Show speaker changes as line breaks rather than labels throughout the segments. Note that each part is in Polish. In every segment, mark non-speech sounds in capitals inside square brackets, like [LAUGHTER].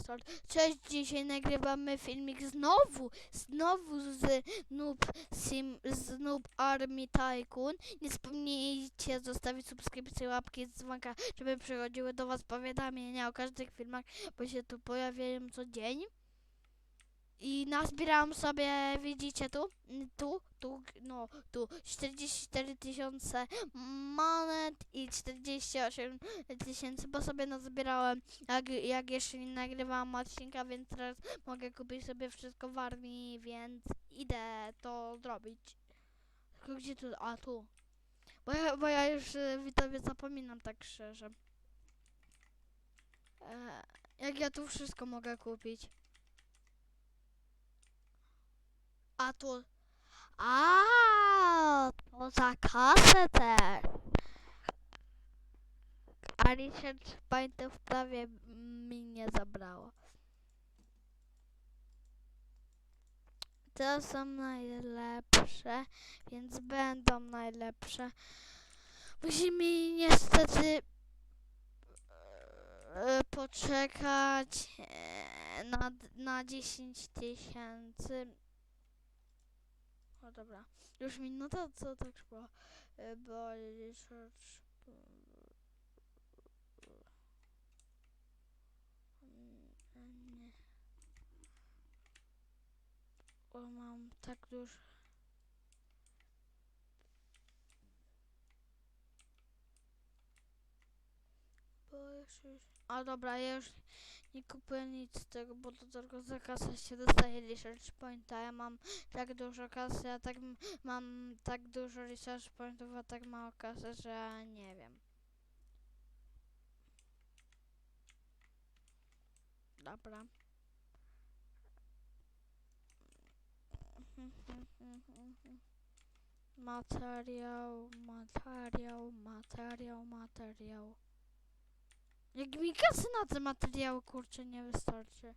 start. Cześć, dzisiaj nagrywamy filmik znowu, znowu z Noob Sim, z Noob Army Tycoon. Nie zapomnijcie zostawić subskrypcji, łapki dzwonka, żeby przychodziły do was powiadomienia o każdych filmach, bo się tu pojawiają co dzień. I nazbierałam sobie, widzicie tu, tu, tu, no, tu 44 tysiące monet i 48 tysięcy, bo sobie nazbierałem, jak, jak jeszcze nie nagrywałam odcinka, więc teraz mogę kupić sobie wszystko w armii, więc idę to zrobić. Tylko gdzie tu? A tu. Bo ja, bo ja już y, widzowie zapominam tak szczerze. E, jak ja tu wszystko mogę kupić? A tu. A, to za kasę też. A research pointów prawie mi nie zabrało. To są najlepsze, więc będą najlepsze. Musimy niestety e, poczekać e, na, na 10 tysięcy. O dobra, już minuta, co tak szło? E, Bo research... Nie. O, mam tak dużo. A dobra, ja już nie kupuję nic z tego, bo to tylko za kasę się dostaje research pointa. Ja mam tak dużo kasy, a tak mam tak dużo research pointów, a tak mało kasy, że nie wiem. Dobra. [LAUGHS] Materiał, materiał, materiał, materiał. Jak mi kasy na te materiały kurczę nie wystarczy.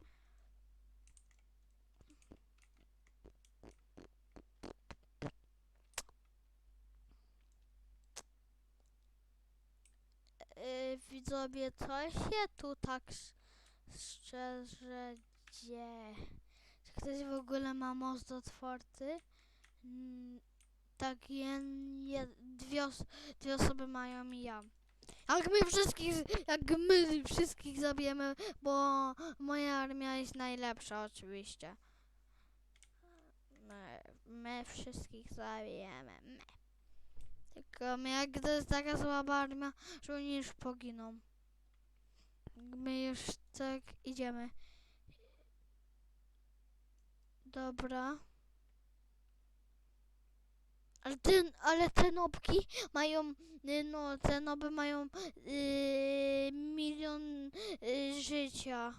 Yy, widzowie, co się tu tak sz- szczerze dzieje? Czy ktoś w ogóle ma most otwarty? Tak, jen, jed, dwie, os- dwie osoby mają i ja. Jak my wszystkich, jak my wszystkich zabijemy, bo moja armia jest najlepsza oczywiście. My, my wszystkich zabijemy. My. Tylko jak to jest taka słaba armia, że oni już poginą. My już tak idziemy. Dobra. Ale ale te nobki mają, y, no te noby mają yy, milion yy, życia.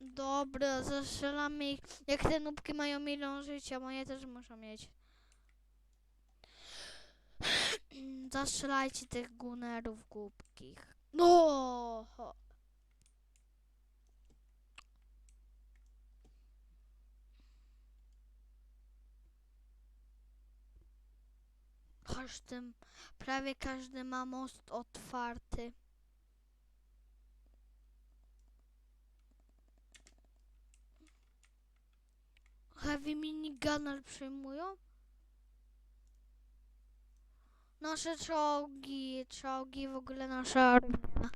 Dobra, zastrzelamy ich. Jak te nubki mają milion życia, moje też muszą mieć. Zastrzelajcie tych gunerów głupkich. No! Każdy, prawie każdy ma most otwarty. Heavy minigunner przyjmują? Nasze czołgi, czołgi w ogóle nasza armia.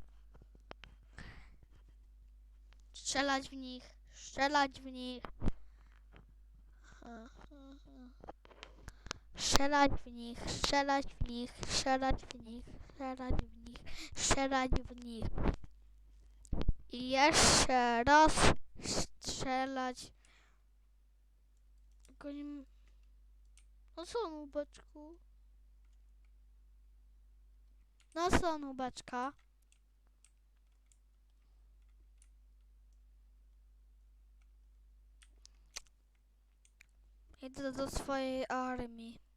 Strzelać w nich, strzelać w nich. Strzelać w nich, strzelać w nich, strzelać w nich, strzelać w nich, strzelać w nich. I jeszcze raz strzelać. Tylko nie... m- No co, nubeczku? No co, nubeczka? Idę do swojej armii.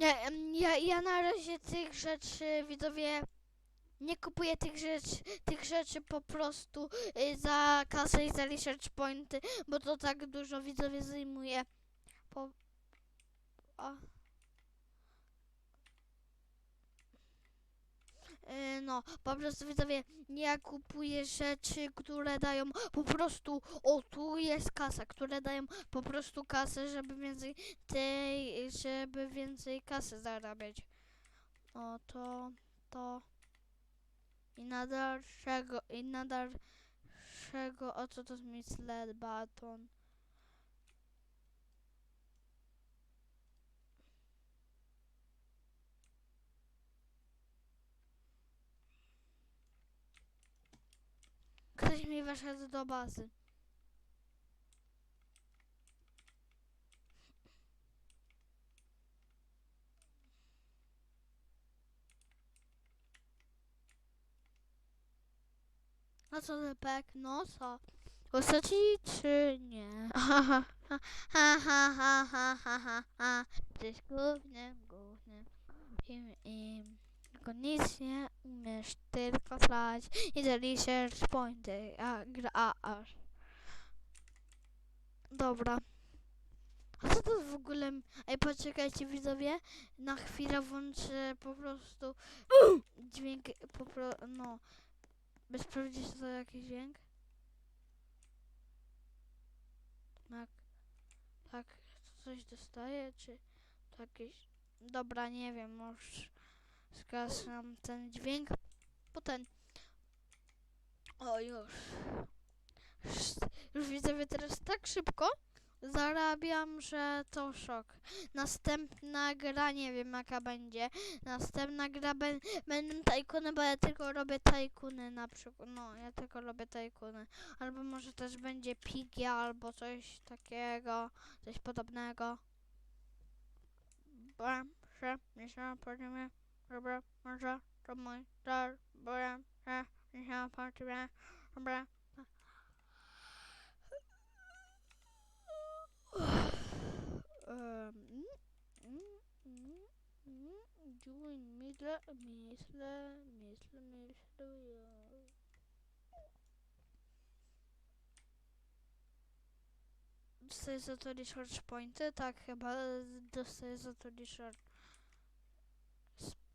Nie, ja, ja na razie tych rzeczy widzowie nie kupuję tych rzeczy, tych rzeczy po prostu y, za kasę i za research pointy, bo to tak dużo widzowie zajmuje. Po... No, po prostu widzowie, ja kupuję rzeczy, które dają po prostu, o tu jest kasa, które dają po prostu kasę, żeby więcej tej, żeby więcej kasy zarabiać. O to, to i na dalszego, i na dalszego, o co to jest misled baton? Ktoś mi weszedł do bazy. A co lepek? No co? Ustaci czy nie? Ha ha ha ha ha ha ha. Jesteś głównym, głównym. Im, im nic nie umiesz, tylko slać i za research pointy, a gra a aż. Dobra. A co to w ogóle? Ej, poczekajcie widzowie, na chwilę włączę po prostu dźwięk, po pro, no. Bez sprawdzić to jakiś dźwięk? Tak. Tak, coś dostaje, czy to jakieś... Dobra, nie wiem, może zgasam ten dźwięk. Potem... O, już. Już, widzowie teraz tak szybko zarabiam, że to szok. Następna gra, nie wiem jaka będzie. Następna gra ben, będą tajkuny, bo ja tylko robię tajkuny na przykład. No, ja tylko robię tajkuny. Albo może też będzie pigia, albo coś takiego, coś podobnego. Byłem, że nie się poziomie, dobra, może to mój dar, byłem, że nie poziomie, dobra. Um, Dziuń, myślę, myślę, myślę, myślę, ja. Dostaję za to research pointy? Tak, chyba dostaję za to research.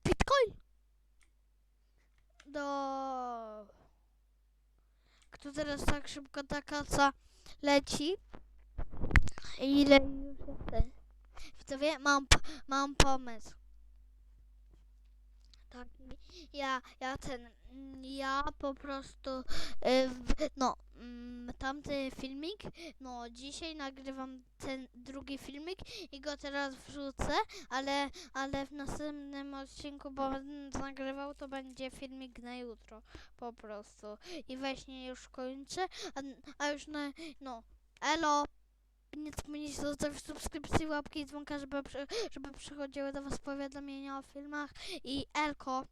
Bitcoin! Do... Kto teraz tak szybko ta kaca leci? Ile już jestem? Widzowie, mam, mam pomysł. Tak, ja, ja ten, ja po prostu, y, no, tamty filmik, no, dzisiaj nagrywam ten drugi filmik i go teraz wrzucę, ale, ale w następnym odcinku, bo będę nagrywał, to będzie filmik na jutro, po prostu. I właśnie już kończę, a, a już na, no, elo! Nie zapomnijcie zostawić subskrypcji, łapki i dzwonka, żeby, żeby przychodziły do Was powiadomienia o filmach i Elko.